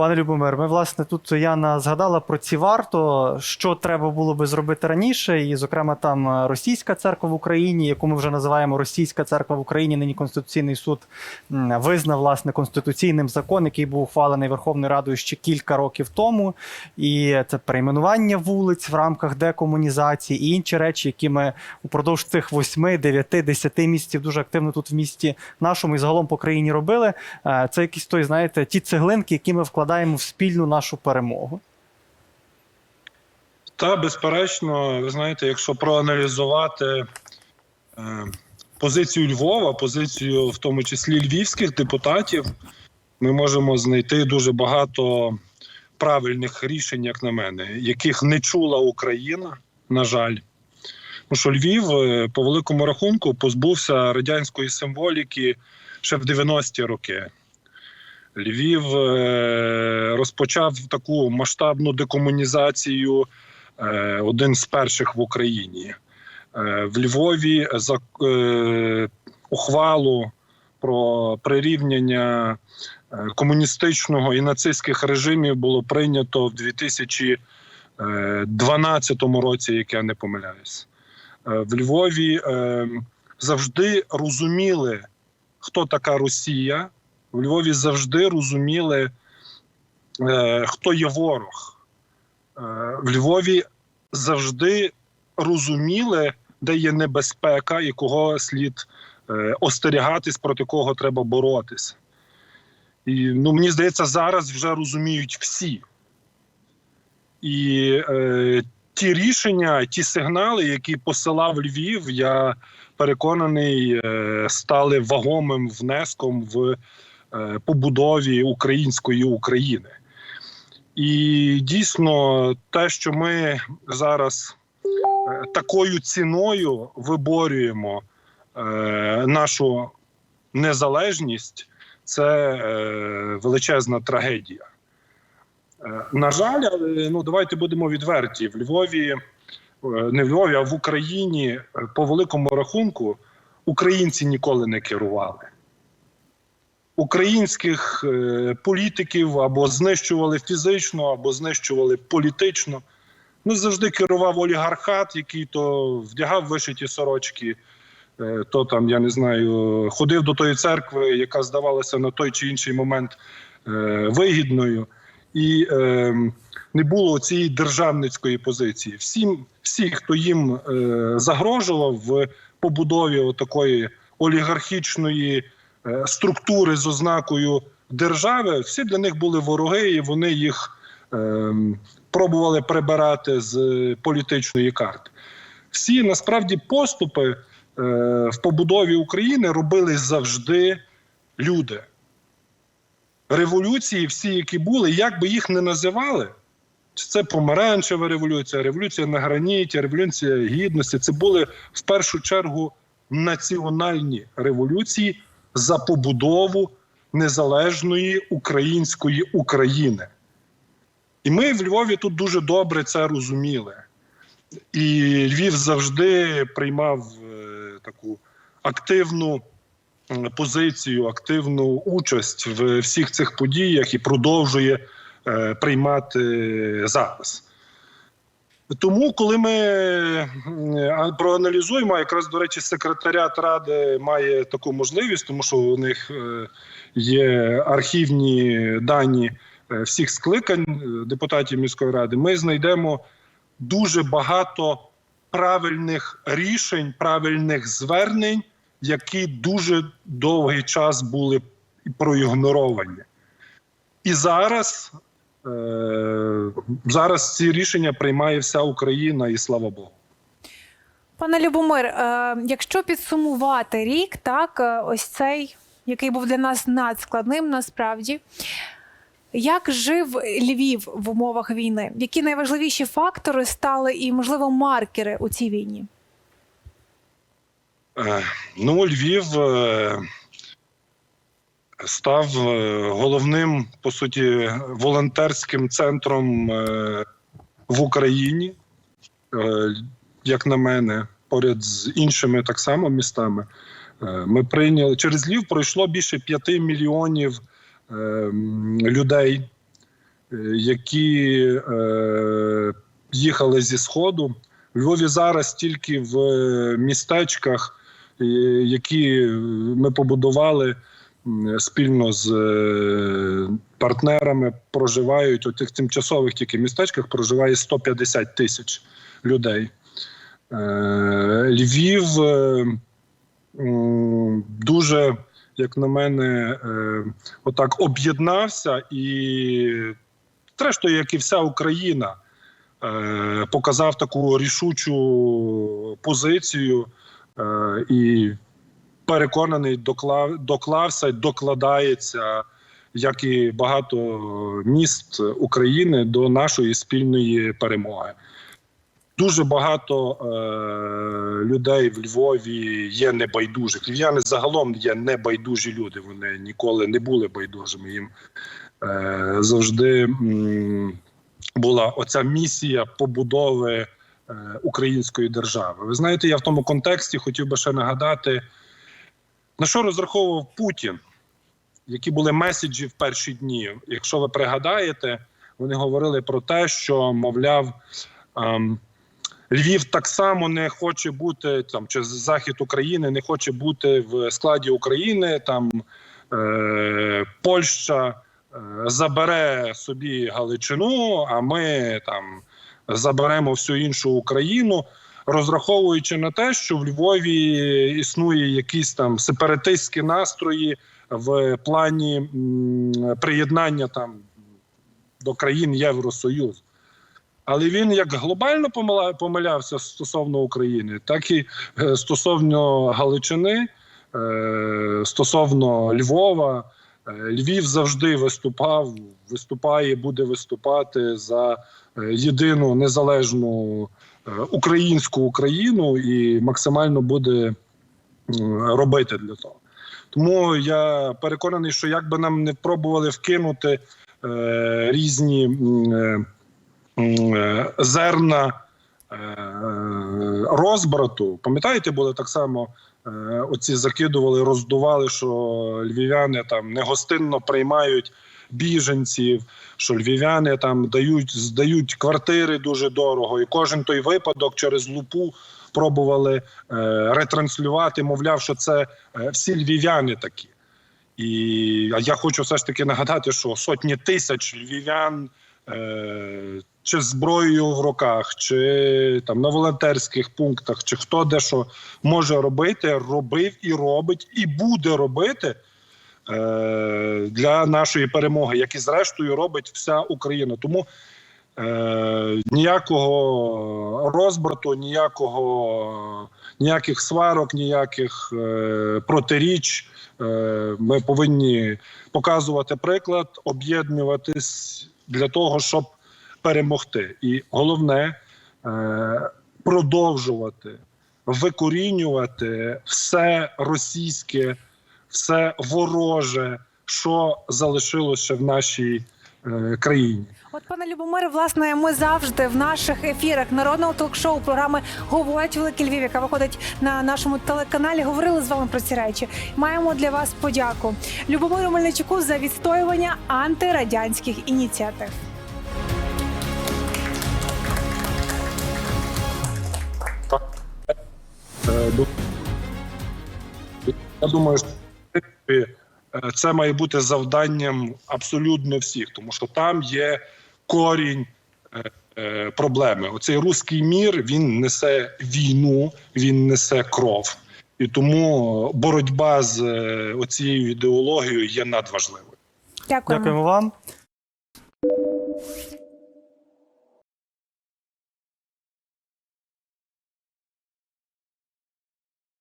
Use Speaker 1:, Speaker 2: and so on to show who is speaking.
Speaker 1: Пане Любомир, ми власне тут Яна згадала про ці варто, що треба було би зробити раніше, і, зокрема, там е, російська церква в Україні, яку ми вже називаємо Російська церква в Україні. Нині Конституційний суд визнав власне конституційним закон, який був ухвалений Верховною Радою ще кілька років тому. І це перейменування вулиць в рамках декомунізації і інші речі, які ми упродовж цих 8, 9, 10 місяців дуже активно тут в місті нашому і загалом по країні робили. Е, Це якісь той, знаєте, ті цеглинки, які ми вкладаємо в спільну нашу перемогу.
Speaker 2: Та, безперечно, ви знаєте, якщо проаналізувати е, позицію Львова, позицію в тому числі львівських депутатів, ми можемо знайти дуже багато правильних рішень, як на мене, яких не чула Україна, на жаль. Тому що Львів, е, по великому рахунку, позбувся радянської символіки ще в 90-ті роки. Львів е, розпочав таку масштабну декомунізацію е, один з перших в Україні. Е, В Львові за ухвалу про прирівняння комуністичного і нацистських режимів було прийнято в 2012 році, як я не помиляюсь. В Львові завжди розуміли, хто така Росія. В Львові завжди розуміли, е, хто є ворог. Е, в Львові завжди розуміли, де є небезпека і кого слід е, остерігатись, проти кого треба боротися. І ну, мені здається, зараз вже розуміють всі. І е, ті рішення, ті сигнали, які посилав Львів, я переконаний, е, стали вагомим внеском в побудові української України. І дійсно, те, що ми зараз е, такою ціною виборюємо е, нашу незалежність, це е, величезна трагедія. Е, На жаль, ну давайте будемо відверті. В Львові, е, не в Львові, а в Україні е, по великому рахунку українці ніколи не керували. Українських е, політиків або знищували фізично, або знищували політично. Ну, завжди керував олігархат, який то вдягав вишиті сорочки, е, то там, я не знаю, ходив до тої церкви, яка здавалася на той чи інший момент е, вигідною. І е, не було цієї державницької позиції. Всім, всі, хто їм загрожував в побудові такої олігархічної структури з ознакою держави, всі для них були вороги, і вони їх е, пробували прибирати з е, політичної карти. Всі насправді поступи е, в побудові України робили завжди люди. Революції, всі, які були, як би їх не називали, це помаранчева революція, революція на граніті, революція гідності. Це були в першу чергу національні революції за побудову незалежної української України. І ми в Львові тут дуже добре це розуміли. І Львів завжди приймав е, таку активну позицію, активну участь в всіх цих подіях і продовжує е, приймати зараз. Тому, коли ми проаналізуємо, якраз до речі, секретаріат ради має таку можливість, тому що у них е, є архівні дані е, всіх скликань е, депутатів міської ради, ми знайдемо дуже багато правильних рішень, правильних звернень, які дуже довгий час були проігноровані. І зараз, е, зараз ці рішення приймає вся Україна, і слава Богу.
Speaker 3: Пане Любомир, е, якщо підсумувати рік, так е, ось цей, який був для нас надскладним, насправді. Як жив Львів в умовах війни? Які найважливіші фактори стали і, можливо, маркери у цій війні?
Speaker 2: Е, Ну, Львів е, став е, головним, по суті, волонтерським центром е, в Україні, Е, як на мене, поряд з іншими так само містами. Ми прийняли через Львів пройшло більше п'яти мільйонів людей. які їхали зі Сходу. В Львові зараз тільки в містечках, які ми побудували спільно з е, партнерами, проживають у тих тимчасових тільки містечках проживає 150 тисяч людей. Е, Львів е, дуже, як на мене, отак об'єднався і, зрештою, як і вся Україна, показав таку рішучу позицію і переконаний, доклав, доклався докладається, як і багато міст України, до нашої спільної перемоги. Дуже багато е, людей в Львові є небайдужих. Львів'яни загалом є небайдужі люди. Вони ніколи не були байдужими. Їм е, завжди м, була оця місія побудови е, української держави. Ви знаєте, я в тому контексті хотів би ще нагадати, на що розраховував Путін, які були меседжі в перші дні. Якщо ви пригадаєте, вони говорили про те, що мовляв. ем, Львів так само не хоче бути там, чи захід України не хоче бути в складі України. Там е, Польща е, забере собі Галичину, а ми там заберемо всю іншу Україну, розраховуючи на те, що в Львові існує якісь там сепаратистські настрої в плані приєднання там до країн Євросоюзу. Але він як глобально помилявся стосовно України, так і е, стосовно Галичини, е, стосовно Львова. Е, Львів завжди виступав, виступає, буде виступати за єдину незалежну українську Україну і максимально буде робити для того. Тому я переконаний, що як би нам не пробували вкинути е, різні. е, е, зерна е, розбрату. Пам'ятаєте, були так само е, оці закидували, роздували, що львів'яни там негостинно приймають біженців, що львів'яни там дають, здають квартири дуже дорого, і кожен той випадок через лупу. Пробували е, ретранслювати, мовляв, що це е, всі львів'яни такі. І я хочу все ж таки нагадати, що сотні тисяч львів'ян е, чи зброєю в руках, чи там на волонтерських пунктах, чи хто де що може робити, робив і робить, і буде робити для нашої перемоги, як і зрештою робить вся Україна. Тому е, ніякого розбрату, ніякого, ніяких сварок, ніяких е, протиріч. Е, Ми повинні показувати приклад, об'єднуватись для того, щоб перемогти. І головне е, продовжувати викорінювати все російське, все вороже, що залишилося в нашій е, країні.
Speaker 3: От, пане Любомире, власне, ми завжди в наших ефірах народного ток-шоу програми говорять Великий Львів, яка виходить на нашому телеканалі. Говорили з вами про ці речі. Маємо для вас подяку Любомиру Мельничуку за відстоювання антирадянських ініціатив.
Speaker 2: Е, Я думаю, що принципі, е, це має бути завданням абсолютно всіх, тому що там є корінь е, е, проблеми. Оцей руський мір він несе війну, він несе кров. І тому боротьба з оцією ідеологією є надважливою.
Speaker 3: Дякуємо.
Speaker 1: Дякуємо вам.